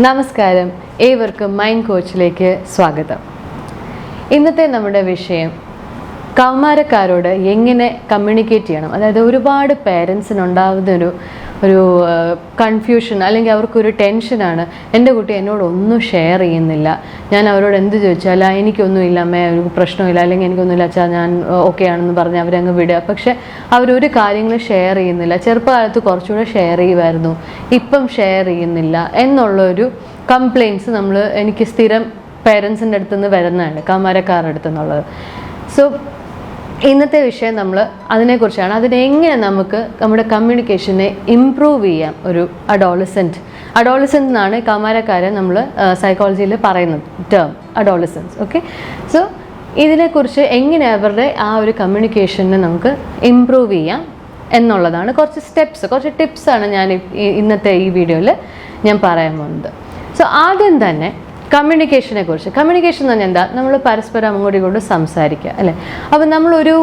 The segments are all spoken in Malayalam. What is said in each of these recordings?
നമസ്കാരം. ഏവർക്കും മൈൻഡ് കോച്ചിലേക്ക് സ്വാഗതം. ഇന്നത്തെ നമ്മുടെ വിഷയം കൗമാരക്കാരോട് എങ്ങനെ കമ്മ്യൂണിക്കേറ്റ് ചെയ്യണം? അതായത് ഒരുപാട് പേരൻസിനുണ്ടാകുന്ന ഒരു ഒരു കൺഫ്യൂഷൻ അല്ലെങ്കിൽ അവർക്കൊരു ടെൻഷനാണ് എന്റെ കുട്ടി എന്നോട് ഒന്നും ഷെയർ ചെയ്യുന്നില്ല. ഞാൻ അവരോട് എന്ത് ചോദിച്ചാൽ "ആ, എനിക്കൊന്നുമില്ല അമ്മേ ഒരു പ്രശ്നമില്ല അല്ലെങ്കിൽ എനിക്കൊന്നുമില്ല അച്ഛാ ഞാൻ ഓക്കെ ആണെന്ന് പറഞ്ഞ് അവരങ്ങ് വിടുക. പക്ഷെ അവരൊരു കാര്യങ്ങളും ഷെയർ ചെയ്യുന്നില്ല. ചെറുപ്പകാലത്ത് കുറച്ചുകൂടെ ഷെയർ ചെയ്യുമായിരുന്നു. ഇപ്പം ഷെയർ ചെയ്യുന്നില്ല എന്നുള്ളൊരു കംപ്ലയിൻസ് നമ്മൾ എനിക്ക് സ്ഥിരം പേരൻസിന്റെ അടുത്ത് നിന്ന് വരുന്നതാണ് കൗമാരക്കാരുടെ അടുത്തുനിന്നുള്ളത്. സോ ഇന്നത്തെ വിഷയം നമ്മൾ അതിനെക്കുറിച്ചാണ്. അതിനെങ്ങനെ നമുക്ക് നമ്മുടെ കമ്മ്യൂണിക്കേഷനെ ഇമ്പ്രൂവ് ചെയ്യാം ഒരു അഡോളസെന്റ് അഡോളസെന്റ് എന്നാണ് കൗമാരക്കാരെ നമ്മൾ സൈക്കോളജിയിൽ പറയുന്നത്. ടേം അഡോളസെൻസ് ഓക്കെ സോ ഇതിനെക്കുറിച്ച് എങ്ങനെ അവരുടെ ആ ഒരു കമ്മ്യൂണിക്കേഷനെ നമുക്ക് ഇമ്പ്രൂവ് ചെയ്യാം എന്നുള്ളതാണ് കുറച്ച് സ്റ്റെപ്സ് കുറച്ച് ടിപ്സാണ് ഞാൻ ഇന്നത്തെ ഈ വീഡിയോയിൽ ഞാൻ പറയാൻ പോകുന്നത്. സോ ആദ്യം തന്നെ കമ്മ്യൂണിക്കേഷനെ കുറിച്ച്. കമ്മ്യൂണിക്കേഷൻ എന്ന് പറഞ്ഞാൽ എന്താ? നമ്മൾ പരസ്പരം അങ്ങോട്ടും ഇങ്ങോട്ടും സംസാരിക്കുക അല്ലേ? അപ്പം നമ്മളൊരു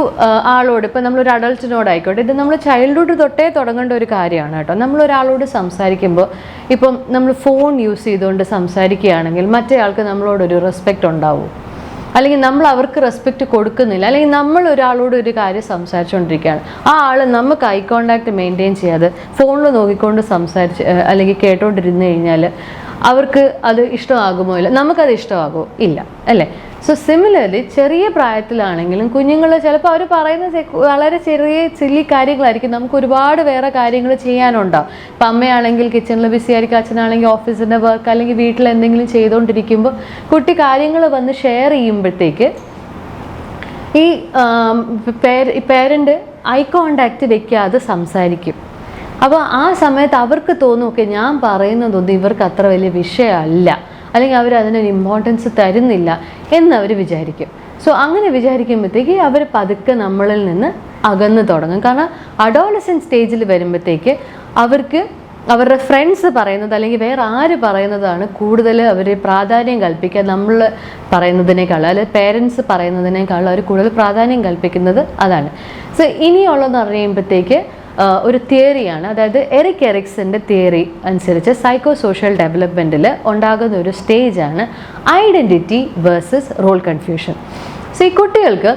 ആളോട് ഇപ്പം നമ്മളൊരു അഡൾട്ടിനോട് ആയിക്കോട്ടെ ഇത് നമ്മൾ ചൈൽഡ്ഹുഡ് തൊട്ടേ തുടങ്ങേണ്ട ഒരു കാര്യമാണ് കേട്ടോ. നമ്മളൊരാളോട് സംസാരിക്കുമ്പോൾ ഇപ്പം നമ്മൾ ഫോൺ യൂസ് ചെയ്തുകൊണ്ട് സംസാരിക്കുകയാണെങ്കിൽ മറ്റേയാൾക്ക് നമ്മളോടൊരു റെസ്പെക്റ്റ് ഉണ്ടാവും. അല്ലെങ്കിൽ നമ്മൾ അവർക്ക് റെസ്പെക്റ്റ് കൊടുക്കുന്നില്ല. അല്ലെങ്കിൽ നമ്മൾ ഒരാളോട് ഒരു കാര്യം സംസാരിച്ചുകൊണ്ടിരിക്കുകയാണ്. ആ ആൾ നമുക്ക് ഐ കോണ്ടാക്ട് മെയിന്റെയിൻ ചെയ്യാതെ ഫോണിൽ നോക്കിക്കൊണ്ട് സംസാരിച്ച് അല്ലെങ്കിൽ കേട്ടോണ്ടിരുന്നു കഴിഞ്ഞാൽ അവർക്ക് അത് ഇഷ്ടമാകുമോ ഇല്ല? നമുക്കത് ഇഷ്ടമാകുമോ? ഇല്ല. അല്ലേ? സോ സിമിലർലി ചെറിയ പ്രായത്തിലാണെങ്കിലും കുഞ്ഞുങ്ങൾ ചിലപ്പോൾ അവർ പറയുന്ന വളരെ ചെറിയ ചില്ലി കാര്യങ്ങളായിരിക്കും. നമുക്ക് ഒരുപാട് വേറെ കാര്യങ്ങൾ ചെയ്യാനുണ്ടാവും ഇപ്പം അമ്മയാണെങ്കിൽ കിച്ചണിൽ ബിസി ആയിരിക്കും അച്ഛനാണെങ്കിൽ ഓഫീസിന്റെ വർക്ക് അല്ലെങ്കിൽ വീട്ടിൽ എന്തെങ്കിലും ചെയ്തുകൊണ്ടിരിക്കുമ്പോൾ കുട്ടി കാര്യങ്ങൾ വന്ന് ഷെയർ ചെയ്യുമ്പോഴത്തേക്ക് ഈ പേരന്റ് ഐ കോണ്ടാക്റ്റ് വെക്കാതെ സംസാരിക്കും. അപ്പോൾ ആ സമയത്ത് അവർക്ക് തോന്നുമൊക്കെ ഞാൻ പറയുന്നതൊന്നും ഇവർക്ക് അത്ര വലിയ വിഷയമല്ല. അല്ലെങ്കിൽ അവർ അതിനൊരു ഇമ്പോർട്ടൻസ് തരുന്നില്ല. എന്നവർ വിചാരിക്കും. സോ അങ്ങനെ വിചാരിക്കുമ്പോഴത്തേക്ക് അവർ പതുക്കെ നമ്മളിൽ നിന്ന് അകന്നു തുടങ്ങും. കാരണം അഡോളസൻ സ്റ്റേജിൽ വരുമ്പോഴത്തേക്ക് അവർക്ക് അവരുടെ ഫ്രണ്ട്സ് പറയുന്നത് അല്ലെങ്കിൽ വേറെ ആര് പറയുന്നതാണ് കൂടുതൽ അവർ പ്രാധാന്യം കൽപ്പിക്കുക. നമ്മൾ പറയുന്നതിനേക്കാൾ അല്ലെങ്കിൽ പേരൻസ് പറയുന്നതിനേക്കാൾ അവർ കൂടുതൽ പ്രാധാന്യം കൽപ്പിക്കുന്നത് അതാണ്. സോ ഇനിയുള്ളതെന്ന് ആഹ് ഒരു തിയറിയാണ് അതായത് എറിക് എറിക്സിന്റെ തിയറി അനുസരിച്ച് സൈക്കോ സോഷ്യൽ ഡെവലപ്മെന്റിൽ ഉണ്ടാകുന്ന ഒരു സ്റ്റേജാണ് identity versus role confusion so ഈ കുട്ടികൾക്ക്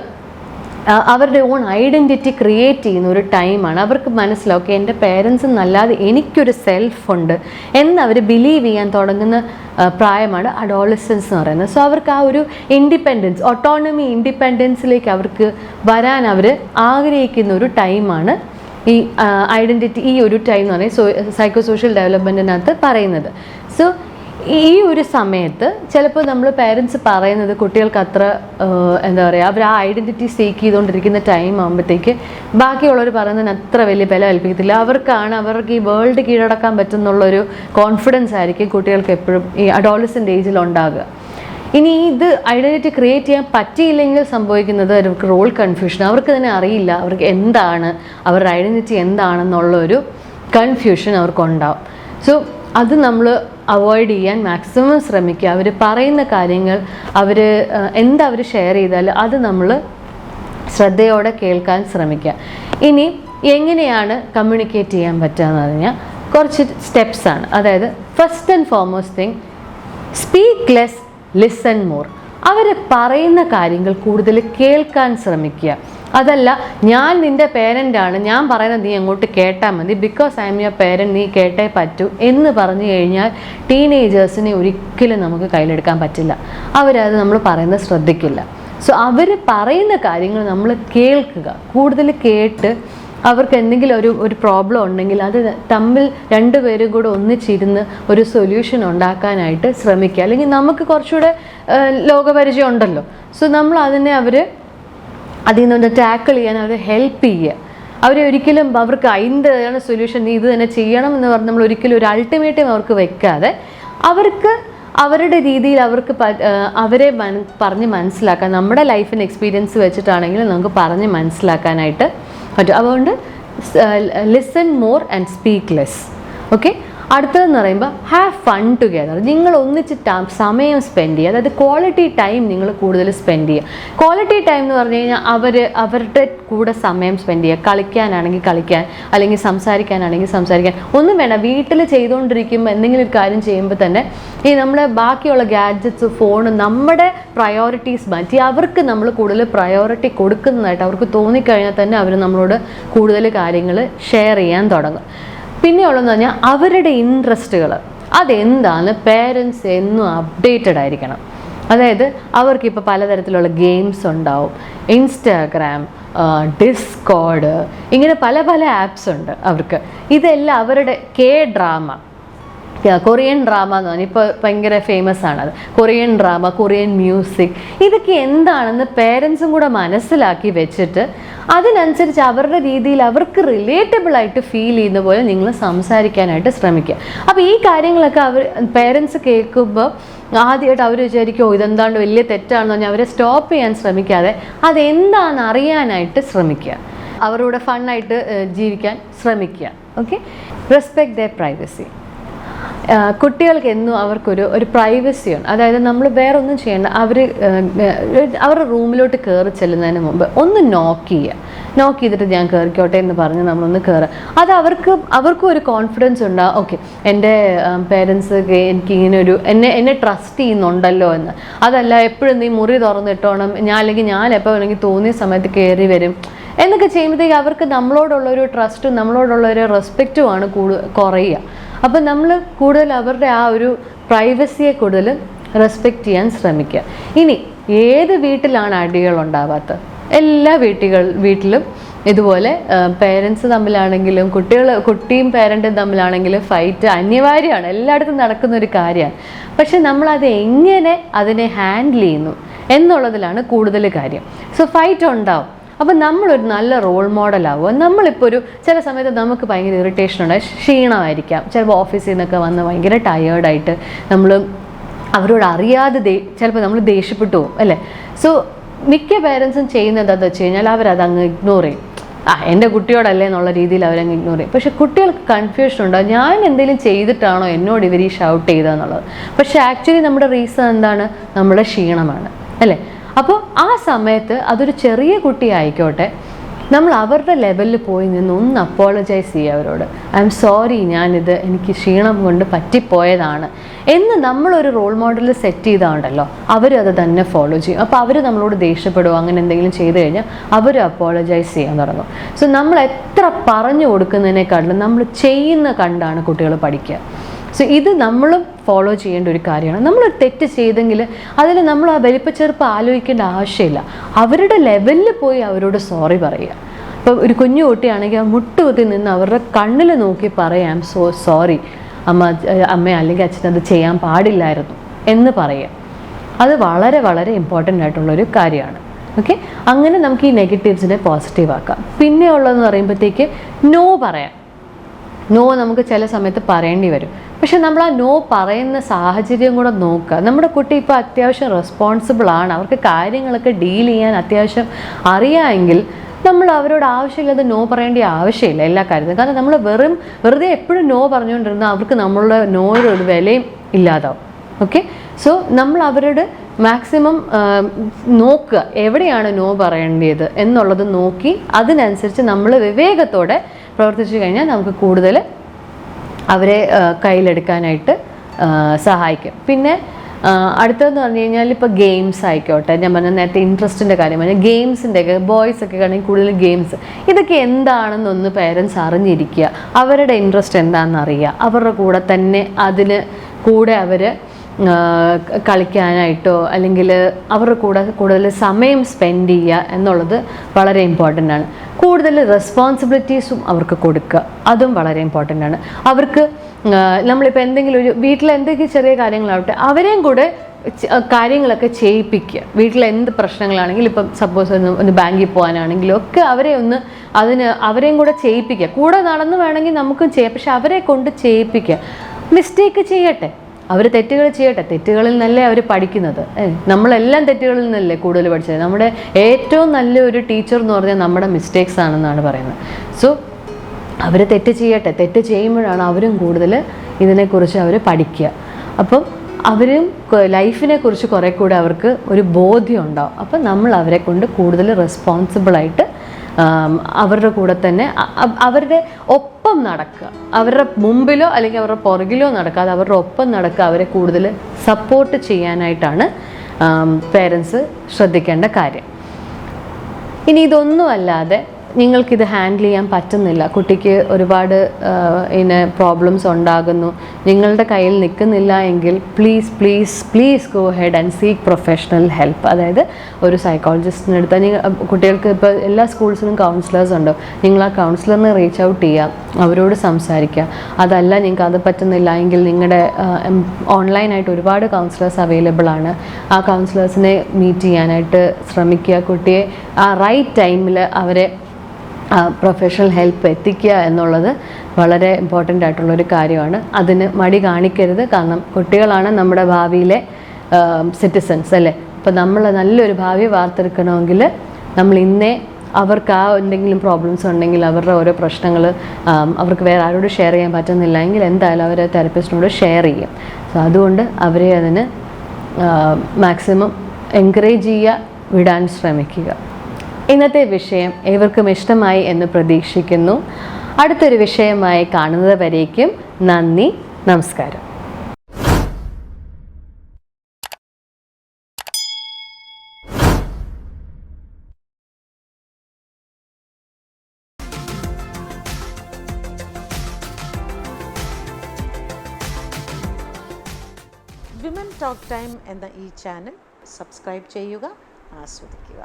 അവരുടെ ഓൺ ഐഡന്റിറ്റി ക്രിയേറ്റ് ചെയ്യുന്ന ഒരു ടൈമാണ് അവർക്ക് മനസ്സിലാവും എന്റെ പേരൻസ് എന്നല്ലാതെ എനിക്കൊരു സെൽഫ് ഉണ്ട് എന്ന് അവർ ബിലീവ് ചെയ്യാൻ തുടങ്ങുന്ന പ്രായമാണ് അഡോളസൻസ് എന്ന് പറയുന്നത്. സോ അവർക്ക് ആ ഒരു ഇൻഡിപെൻഡൻസ് ഓട്ടോണമി ഇൻഡിപെൻഡൻസിലേക്ക് അവർക്ക് വരാൻ അവർ ആഗ്രഹിക്കുന്ന ഒരു ടൈമാണ് ഈ ഐഡന്റിറ്റി ഈ ഒരു ടൈം എന്ന് പറയുന്നത് സോ സൈക്കോ സോഷ്യൽ ഡെവലപ്മെന്റിനകത്ത് പറയുന്നത്. സോ ഈ ഒരു സമയത്ത് ചിലപ്പോൾ നമ്മൾ പേരൻസ് പറയുന്നത് കുട്ടികൾക്ക് അത്ര എന്താ പറയുക അവർ ആ ഐഡന്റിറ്റി സീക്ക് ചെയ്തുകൊണ്ടിരിക്കുന്ന ടൈം ആകുമ്പോഴത്തേക്ക് ബാക്കിയുള്ളവർ പറയുന്നതിന് അത്ര വലിയ വില കൽപ്പിക്കത്തില്ല അവർക്കാണ് അവർക്ക് ഈ വേൾഡ് കീഴടക്കാൻ പറ്റുന്നുള്ളൊരു കോൺഫിഡൻസ് ആയിരിക്കും കുട്ടികൾക്ക് എപ്പോഴും ഈ അഡോളസന്റ് ഏജിൽ ഉണ്ടാകുക ഇനി ഇത് ഐഡന്റിറ്റി ക്രിയേറ്റ് ചെയ്യാൻ പറ്റിയില്ലെങ്കിൽ സംഭവിക്കുന്നത് അവർക്ക് റോൾ കൺഫ്യൂഷൻ അവർക്ക് തന്നെ അറിയില്ല അവർക്ക് എന്താണ് അവരുടെ ഐഡന്റിറ്റി എന്താണെന്നുള്ളൊരു കൺഫ്യൂഷൻ അവർക്കുണ്ടാവും. സോ അത് നമ്മൾ അവോയ്ഡ് ചെയ്യാൻ മാക്സിമം ശ്രമിക്കുക. അവർ പറയുന്ന കാര്യങ്ങൾ അവർ എന്താ അവർ ഷെയർ ചെയ്താൽ അത് നമ്മൾ ശ്രദ്ധയോടെ കേൾക്കാൻ ശ്രമിക്കുക. ഇനി എങ്ങനെയാണ് കമ്മ്യൂണിക്കേറ്റ് ചെയ്യാൻ പറ്റുക എന്ന് പറഞ്ഞാൽ കുറച്ച് സ്റ്റെപ്സാണ്. അതായത് first and foremost thing speak less listen more അവർ പറയുന്ന കാര്യങ്ങൾ കൂടുതൽ കേൾക്കാൻ ശ്രമിക്കുക. അതല്ല ഞാൻ നിന്റെ പേരന്റാണ് ഞാൻ പറയുന്നത് നീ അങ്ങോട്ട് കേട്ടാൽ മതി. Because I'm your parent നീ കേട്ടേ പറ്റൂ എന്ന് പറഞ്ഞു കഴിഞ്ഞാൽ ടീനേജേഴ്സിനെ ഒരിക്കലും നമുക്ക് കയ്യിലെടുക്കാൻ പറ്റില്ല. അവരത് നമ്മൾ പറയുന്നത് ശ്രദ്ധിക്കില്ല. സോ അവർ പറയുന്ന കാര്യങ്ങൾ നമ്മൾ കേൾക്കുക. കൂടുതൽ കേട്ട് അവർക്ക് എന്തെങ്കിലും ഒരു ഒരു പ്രോബ്ലം ഉണ്ടെങ്കിൽ അത് തമ്മിൽ രണ്ടുപേരും കൂടെ ഒന്നിച്ചിരുന്ന് ഒരു സൊല്യൂഷൻ ഉണ്ടാക്കാനായിട്ട് ശ്രമിക്കുക. അല്ലെങ്കിൽ നമുക്ക് കുറച്ചുകൂടെ ലോകപരിചയം ഉണ്ടല്ലോ. സോ നമ്മൾ അതിനെ അവർ അതിൽ നിന്ന് ടാക്കിൾ ചെയ്യാൻ അവരെ ഹെൽപ്പ് ചെയ്യുക. അവരെ ഒരിക്കലും അവർക്ക് അതിന്റെതാണ് സൊല്യൂഷൻ നീ ഇത് തന്നെ ചെയ്യണം എന്ന് പറഞ്ഞ് നമ്മൾ ഒരിക്കലും ഒരു അൾട്ടിമേറ്റീവ് അവർക്ക് വെക്കാതെ അവർക്ക് അവരുടെ രീതിയിൽ അവർക്ക് അവരെ മൻ പറഞ്ഞ് മനസ്സിലാക്കാൻ നമ്മുടെ ലൈഫിന് എക്സ്പീരിയൻസ് വെച്ചിട്ടാണെങ്കിലും നമുക്ക് പറഞ്ഞ് മനസ്സിലാക്കാനായിട്ട് പറ്റും. അതുകൊണ്ട് listen more and speak less. Okay? അടുത്തതെന്ന് പറയുമ്പോൾ ഹാവ് ഫൺ ടുഗെദർ നിങ്ങൾ ഒന്നിച്ച് സമയം സ്പെൻഡ് ചെയ്യുക. അതായത് ക്വാളിറ്റി ടൈം നിങ്ങൾ കൂടുതൽ സ്പെൻഡ് ചെയ്യുക. ക്വാളിറ്റി ടൈം എന്ന് പറഞ്ഞു കഴിഞ്ഞാൽ അവർ അവരുടെ കൂടെ സമയം സ്പെൻഡ് ചെയ്യുക. കളിക്കാനാണെങ്കിൽ കളിക്കാൻ അല്ലെങ്കിൽ സംസാരിക്കാനാണെങ്കിൽ സംസാരിക്കാൻ. ഒന്നും വേണ്ട. വീട്ടിൽ ചെയ്തുകൊണ്ടിരിക്കുമ്പോൾ എന്തെങ്കിലും ഒരു കാര്യം ചെയ്യുമ്പോൾ തന്നെ ഈ നമ്മുടെ ബാക്കിയുള്ള ഗാഡ്ജറ്റ്സ് ഫോൺ നമ്മുടെ പ്രയോറിറ്റീസ് മാറ്റി. അവർക്ക് നമ്മൾ കൂടുതൽ പ്രയോറിറ്റി കൊടുക്കുന്നതായിട്ട് അവർക്ക് തോന്നിക്കഴിഞ്ഞാൽ തന്നെ അവർ നമ്മളോട് കൂടുതൽ കാര്യങ്ങൾ ഷെയർ ചെയ്യാൻ തുടങ്ങും. പിന്നെയുള്ളതെന്ന് പറഞ്ഞാൽ അവരുടെ ഇൻട്രസ്റ്റുകൾ അതെന്താണ്? പേരൻസ് എന്നും അപ്ഡേറ്റഡ് ആയിരിക്കണം. അതായത് അവർക്കിപ്പോൾ പലതരത്തിലുള്ള ഗെയിംസ് ഉണ്ടാവും. ഇൻസ്റ്റാഗ്രാം ഡിസ്കോഡ് ഇങ്ങനെ പല പല ആപ്സ് ഉണ്ട് അവർക്ക്. ഇതെല്ലാം അവരുടെ കെ ഡ്രാമ. കൊറിയൻ ഡ്രാമ എന്ന് പറഞ്ഞാൽ ഇപ്പോൾ ഭയങ്കര ഫേമസ് ആണ് അത്. കൊറിയൻ ഡ്രാമ കൊറിയൻ മ്യൂസിക് ഇതൊക്കെ എന്താണെന്ന് പേരൻസും കൂടെ മനസ്സിലാക്കി വെച്ചിട്ട് അതിനനുസരിച്ച് അവരുടെ രീതിയിൽ അവർക്ക് റിലേറ്റബിൾ ആയിട്ട് ഫീൽ ചെയ്യുന്ന പോലെ നിങ്ങൾ സംസാരിക്കാനായിട്ട് ശ്രമിക്കുക. അപ്പോൾ ഈ കാര്യങ്ങളൊക്കെ അവർ പേരൻസ് കേൾക്കുമ്പോൾ ആദ്യമായിട്ട് അവർ വിചാരിക്കും "ഓ, ഇതെന്താണ്ട് വലിയ തെറ്റാണെന്ന് പറഞ്ഞാൽ അവരെ സ്റ്റോപ്പ് ചെയ്യാൻ ശ്രമിക്കാതെ അതെന്താണെന്ന് അറിയാനായിട്ട് ശ്രമിക്കുക. അവരുടെ ഫണ്ണായിട്ട് ജീവിക്കാൻ ശ്രമിക്കുക. ഓക്കെ റെസ്പെക്ട് ദ പ്രൈവസി കുട്ടികൾക്ക് എന്നും അവർക്കൊരു ഒരു പ്രൈവസി ഉണ്ട്. അതായത് നമ്മൾ വേറെ ഒന്നും ചെയ്യേണ്ട അവർ അവരുടെ റൂമിലോട്ട് കയറി ചെല്ലുന്നതിന് മുമ്പ് ഒന്ന് നോക്ക് ചെയ്യുക. നോക്ക് ചെയ്തിട്ട് ഞാൻ കയറിക്കോട്ടെ എന്ന് പറഞ്ഞ് നമ്മളൊന്ന് കയറുക അത് അവർക്ക് അവർക്കും ഒരു കോൺഫിഡൻസ് ഉണ്ടാകും ഓക്കെ എന്റെ പേരൻസ് എനിക്ക് ഇങ്ങനെ ഒരു എന്നെ എന്നെ ട്രസ്റ്റ് ചെയ്യുന്നുണ്ടല്ലോ എന്ന്. അതല്ല എപ്പോഴും നീ മുറി തുറന്നിട്ടോണം ഞാൻ അല്ലെങ്കിൽ ഞാൻ എപ്പോൾ വേണമെങ്കിൽ തോന്നിയ സമയത്ത് കയറി വരും. എന്നൊക്കെ ചെയ്യുമ്പോഴത്തേക്ക് അവർക്ക് നമ്മളോടുള്ള ഒരു ട്രസ്റ്റും നമ്മളോടുള്ള ഒരു റെസ്പെക്റ്റുമാണ് കൂടു കുറയുക. അപ്പം നമ്മൾ കൂടുതൽ അവരുടെ ആ ഒരു പ്രൈവസിയെ കൂടുതൽ റെസ്പെക്റ്റ് ചെയ്യാൻ ശ്രമിക്കുക. ഇനി ഏത് വീട്ടിലാണ് അടികൾ ഉണ്ടാവാത്തത്? എല്ലാ വീട്ടുകൾ വീട്ടിലും ഇതുപോലെ പേരൻസ് തമ്മിലാണെങ്കിലും കുട്ടികൾ കുട്ടിയും പേരന്റും തമ്മിലാണെങ്കിലും ഫൈറ്റ് അനിവാര്യമാണ്. എല്ലായിടത്തും നടക്കുന്ന ഒരു കാര്യമാണ്. പക്ഷെ നമ്മളത് എങ്ങനെ അതിനെ ഹാൻഡിൽ ചെയ്യുന്നു എന്നുള്ളതിലാണ് കൂടുതൽ കാര്യം. സോ ഫൈറ്റ് ഉണ്ടാവും. അപ്പം നമ്മളൊരു നല്ല റോൾ മോഡലാവുക നമ്മളിപ്പോൾ ഒരു ചില സമയത്ത് നമുക്ക് ഭയങ്കര ഇറിറ്റേഷൻ ഉണ്ടായി ക്ഷീണമായിരിക്കാം. ചിലപ്പോൾ ഓഫീസിൽ നിന്നൊക്കെ വന്ന് ഭയങ്കര ടയേർഡായിട്ട് നമ്മൾ അവരോട് അറിയാതെ ദേ ചിലപ്പോൾ നമ്മൾ ദേഷ്യപ്പെട്ടു പോകും അല്ലേ? സോ മിക്ക പേരൻസും ചെയ്യുന്നത് എന്താണെന്ന് വെച്ച് കഴിഞ്ഞാൽ അവരത് അങ്ങ് ഇഗ്നോർ ചെയ്യും. ആ എന്റെ കുട്ടിയോടല്ലേ എന്നുള്ള രീതിയിൽ അവരങ്ങ് ഇഗ്നോർ ചെയ്യും. പക്ഷേ കുട്ടികൾക്ക് കൺഫ്യൂഷൻ ഉണ്ടാവും ഞാൻ എന്തെങ്കിലും ചെയ്തിട്ടാണോ എന്നോട് ഇവർ ഈ ഷൗട്ട് ചെയ്തതെന്നുള്ളത്? പക്ഷേ ആക്ച്വലി നമ്മുടെ റീസൺ എന്താണ്? നമ്മുടെ ക്ഷീണമാണ്. അല്ലേ? അപ്പോൾ ആ സമയത്ത് അതൊരു ചെറിയ കുട്ടി ആയിക്കോട്ടെ നമ്മൾ അവരുടെ ലെവലിൽ പോയി നിന്ന് ഒന്ന് അപ്പോളജൈസ് ചെയ്യുക അവരോട്. ഐ എം സോറി ഞാനിത് എനിക്ക് ക്ഷീണം കൊണ്ട് പറ്റിപ്പോയതാണ്. എന്ന് നമ്മളൊരു റോൾ മോഡൽ സെറ്റ് ചെയ്താണ്ടല്ലോ അവരും അത് തന്നെ ഫോളോ ചെയ്യും. അപ്പോൾ അവർ നമ്മളോട് ദേഷ്യപ്പെടുമോ അങ്ങനെ എന്തെങ്കിലും ചെയ്തു കഴിഞ്ഞാൽ അവരും അപ്പോളജൈസ് ചെയ്യാൻ തുടങ്ങും. സോ നമ്മൾ എത്ര പറഞ്ഞു കൊടുക്കുന്നതിനേക്കാളും നമ്മൾ ചെയ്യുന്ന കണ്ടാണ് കുട്ടികൾ പഠിക്കുക. സോ ഇത് നമ്മളും ഫോളോ ചെയ്യേണ്ട ഒരു കാര്യമാണ്. നമ്മൾ തെറ്റ് ചെയ്തെങ്കിൽ അതിൽ നമ്മൾ ആ വലിപ്പച്ചെറുപ്പ് ആലോചിക്കേണ്ട ആവശ്യമില്ല. അവരുടെ ലെവലിൽ പോയി അവരോട് സോറി പറയുക. ഇപ്പം ഒരു കുഞ്ഞു കുട്ടിയാണെങ്കിൽ മുട്ടുകുത്തി നിന്ന് അവരുടെ കണ്ണിൽ നോക്കി പറയാം സോ സോറി അമ്മ അമ്മ അല്ലെങ്കിൽ അച്ഛൻ അത് ചെയ്യാൻ പാടില്ലായിരുന്നു. എന്ന് പറയുക. അത് വളരെ വളരെ ഇമ്പോർട്ടന്റ് ആയിട്ടുള്ളൊരു കാര്യമാണ്. ഓക്കെ അങ്ങനെ നമുക്ക് ഈ നെഗറ്റീവ്സിനെ പോസിറ്റീവ് ആക്കാം. പിന്നെ ഉള്ളതെന്ന് പറയുമ്പോഴത്തേക്ക് നോ പറയാം. നോ നമുക്ക് ചില സമയത്ത് പറയേണ്ടി വരും. പക്ഷെ നമ്മൾ ആ നോ പറയുന്ന സാഹചര്യം കൂടെ നോക്കുക. നമ്മുടെ കുട്ടി ഇപ്പോൾ അത്യാവശ്യം റെസ്പോൺസിബിൾ ആണ്. അവർക്ക് കാര്യങ്ങളൊക്കെ ഡീൽ ചെയ്യാൻ അത്യാവശ്യം അറിയാമെങ്കിൽ നമ്മൾ അവരോട് ആവശ്യമില്ലാതെ നോ പറയേണ്ട ആവശ്യമില്ല എല്ലാ കാര്യത്തിലും. കാരണം നമ്മൾ വെറും വെറുതെ എപ്പോഴും നോ പറഞ്ഞുകൊണ്ടിരുന്നാൽ അവർക്ക് നമ്മളുടെ നോയുടെ ഒരു വിലയും ഇല്ലാതാവും. ഓക്കെ സോ നമ്മൾ അവരോട് മാക്സിമം നോക്കുക. എവിടെയാണ് നോ പറയേണ്ടത് എന്നുള്ളത് നോക്കി അതിനനുസരിച്ച് നമ്മൾ വിവേകത്തോടെ പ്രവർത്തിച്ചു കഴിഞ്ഞാൽ നമുക്ക് കൂടുതൽ അവരെ കയ്യിലെടുക്കാനായിട്ട് സഹായിക്കും. പിന്നെ അടുത്തതെന്ന് പറഞ്ഞു കഴിഞ്ഞാൽ ഇപ്പോൾ ഗെയിംസ് ആയിക്കോട്ടെ. ഞാൻ പറഞ്ഞ നേരത്തെ ഇൻട്രസ്റ്റിന്റെ കാര്യം പറഞ്ഞാൽ ഗെയിംസിന്റെ ഒക്കെ ബോയ്സ് ഒക്കെ ആണെങ്കിൽ കൂടുതൽ ഗെയിംസ്. ഇതൊക്കെ എന്താണെന്നൊന്ന് പേരൻസ് അറിഞ്ഞിരിക്കുക. അവരുടെ ഇൻട്രസ്റ്റ് എന്താണെന്ന് അറിയുക അവരുടെ കൂടെ തന്നെ അതിന് കൂടെ അവർ കളിക്കാനായിട്ടോ അല്ലെങ്കിൽ അവരുടെ കൂടെ കൂടുതൽ സമയം സ്പെൻഡ് ചെയ്യുക എന്നുള്ളത് വളരെ ഇമ്പോർട്ടന്റ് ആണ്. കൂടുതൽ റെസ്പോൺസിബിലിറ്റീസും അവർക്ക് കൊടുക്കുക. അതും വളരെ ഇമ്പോർട്ടന്റ് ആണ്. അവർക്ക് നമ്മളിപ്പോൾ എന്തെങ്കിലും ഒരു വീട്ടിൽ എന്തെങ്കിലും ചെറിയ കാര്യങ്ങളാവട്ടെ അവരെയും കൂടെ കാര്യങ്ങളൊക്കെ ചെയ്യിപ്പിക്കുക. വീട്ടിൽ എന്ത് പ്രശ്നങ്ങളാണെങ്കിലും ഇപ്പം സപ്പോസ് ഒന്ന് ഒന്ന് ബാങ്കിൽ പോകാനാണെങ്കിലും ഒക്കെ അവരെ ഒന്ന് അതിന് അവരെയും കൂടെ ചെയ്യിപ്പിക്കുക. കൂടെ നടന്ന് വേണമെങ്കിൽ നമുക്കും ചെയ്യാം. പക്ഷെ അവരെ കൊണ്ട് ചെയ്യിപ്പിക്കുക. മിസ്റ്റേക്ക് ചെയ്യട്ടെ. അവർ തെറ്റുകൾ ചെയ്യട്ടെ. തെറ്റുകളിൽ നിന്നല്ലേ അവർ പഠിക്കുന്നത്. നമ്മളെല്ലാം തെറ്റുകളിൽ നിന്നല്ലേ കൂടുതൽ പഠിച്ചത്. നമ്മുടെ ഏറ്റവും നല്ല ഒരു ടീച്ചർ എന്ന് പറഞ്ഞാൽ നമ്മുടെ മിസ്റ്റേക്സ് ആണെന്നാണ് പറയുന്നത്. സോ അവർ തെറ്റ് ചെയ്യട്ടെ. തെറ്റ് ചെയ്യുമ്പോഴാണ് അവരും കൂടുതൽ ഇതിനെക്കുറിച്ച് അവർ പഠിക്കുക. അപ്പം അവരും ലൈഫിനെ കുറിച്ച് കുറേ കൂടെ അവർക്ക് ഒരു ബോധ്യം ഉണ്ടാവും. അപ്പം നമ്മൾ അവരെ കൊണ്ട് കൂടുതൽ റെസ്പോൺസിബിളായിട്ട് അവരുടെ കൂടെ തന്നെ അവരുടെ ഒപ്പം നടക്കുക. അവരുടെ മുമ്പിലോ അല്ലെങ്കിൽ അവരുടെ പുറകിലോ നടക്കാതെ അവരുടെ ഒപ്പം നടക്കുക അവരെ കൂടുതൽ സപ്പോർട്ട് ചെയ്യാനായിട്ടാണ് പേരൻസ് ശ്രദ്ധിക്കേണ്ട കാര്യം. ഇനി ഇതൊന്നും അല്ലാതെ നിങ്ങൾക്കിത് ഹാൻഡിൽ ചെയ്യാൻ പറ്റുന്നില്ല. കുട്ടിക്ക് ഒരുപാട് ഇങ്ങനെ പ്രോബ്ലംസ് ഉണ്ടാകുന്നു. നിങ്ങളുടെ കയ്യിൽ നിൽക്കുന്നില്ല എങ്കിൽ please please please go head and seek professional help അതായത് ഒരു സൈക്കോളജിസ്റ്റിന് അടുത്ത് കുട്ടികൾക്ക് ഇപ്പോൾ എല്ലാ സ്കൂൾസിലും കൗൺസിലേഴ്സ് ഉണ്ട്. നിങ്ങൾ ആ കൗൺസിലറിനെ റീച്ച് ഔട്ട് ചെയ്യുക അവരോട് സംസാരിക്കുക അതല്ല നിങ്ങൾക്ക് അത് പറ്റുന്നില്ല എങ്കിൽ നിങ്ങളുടെ ഓൺലൈനായിട്ട് ഒരുപാട് കൗൺസിലേഴ്സ് അവൈലബിൾ ആണ്. ആ കൗൺസിലേഴ്സിനെ മീറ്റ് ചെയ്യാനായിട്ട് ശ്രമിക്കുക. കുട്ടിയെ ആ റൈറ്റ് ടൈമിൽ അവരെ പ്രൊഫഷണൽ ഹെൽപ്പ് എത്തിക്കുക എന്നുള്ളത് വളരെ ഇമ്പോർട്ടന്റ് ആയിട്ടുള്ളൊരു കാര്യമാണ്. അതിന് മടി കാണിക്കരുത്. കാരണം കുട്ടികളാണ് നമ്മുടെ ഭാവിയിലെ സിറ്റിസൺസ് അല്ലേ? അപ്പോൾ നമ്മൾ നല്ലൊരു ഭാവി വാർത്തെടുക്കണമെങ്കിൽ നമ്മൾ ഇന്നേ അവർക്ക് ആ എന്തെങ്കിലും പ്രോബ്ലംസ് ഉണ്ടെങ്കിൽ അവരുടെ ഓരോ പ്രശ്നങ്ങൾ അവർക്ക് വേറെ ആരോട് ഷെയർ ചെയ്യാൻ പറ്റുന്നില്ല എങ്കിൽ എന്തായാലും അവരെ തെറപ്പിസ്റ്റിനോട് ഷെയർ ചെയ്യും. സോ അതുകൊണ്ട് അവരെ അതിന് മാക്സിമം എൻകറേജ് ചെയ്യുക വിടാൻ ശ്രമിക്കുക. ഇന്നത്തെ വിഷയം ഏവർക്കും ഇഷ്ടമായി എന്ന് പ്രതീക്ഷിക്കുന്നു. അടുത്തൊരു വിഷയമായി കാണുന്നത് വരേക്കും നന്ദി നമസ്കാരം. വിമൻ ടോക്ക് ടൈം എന്ന ഈ ചാനൽ സബ്സ്ക്രൈബ് ചെയ്യുക ആസ്വദിക്കുക.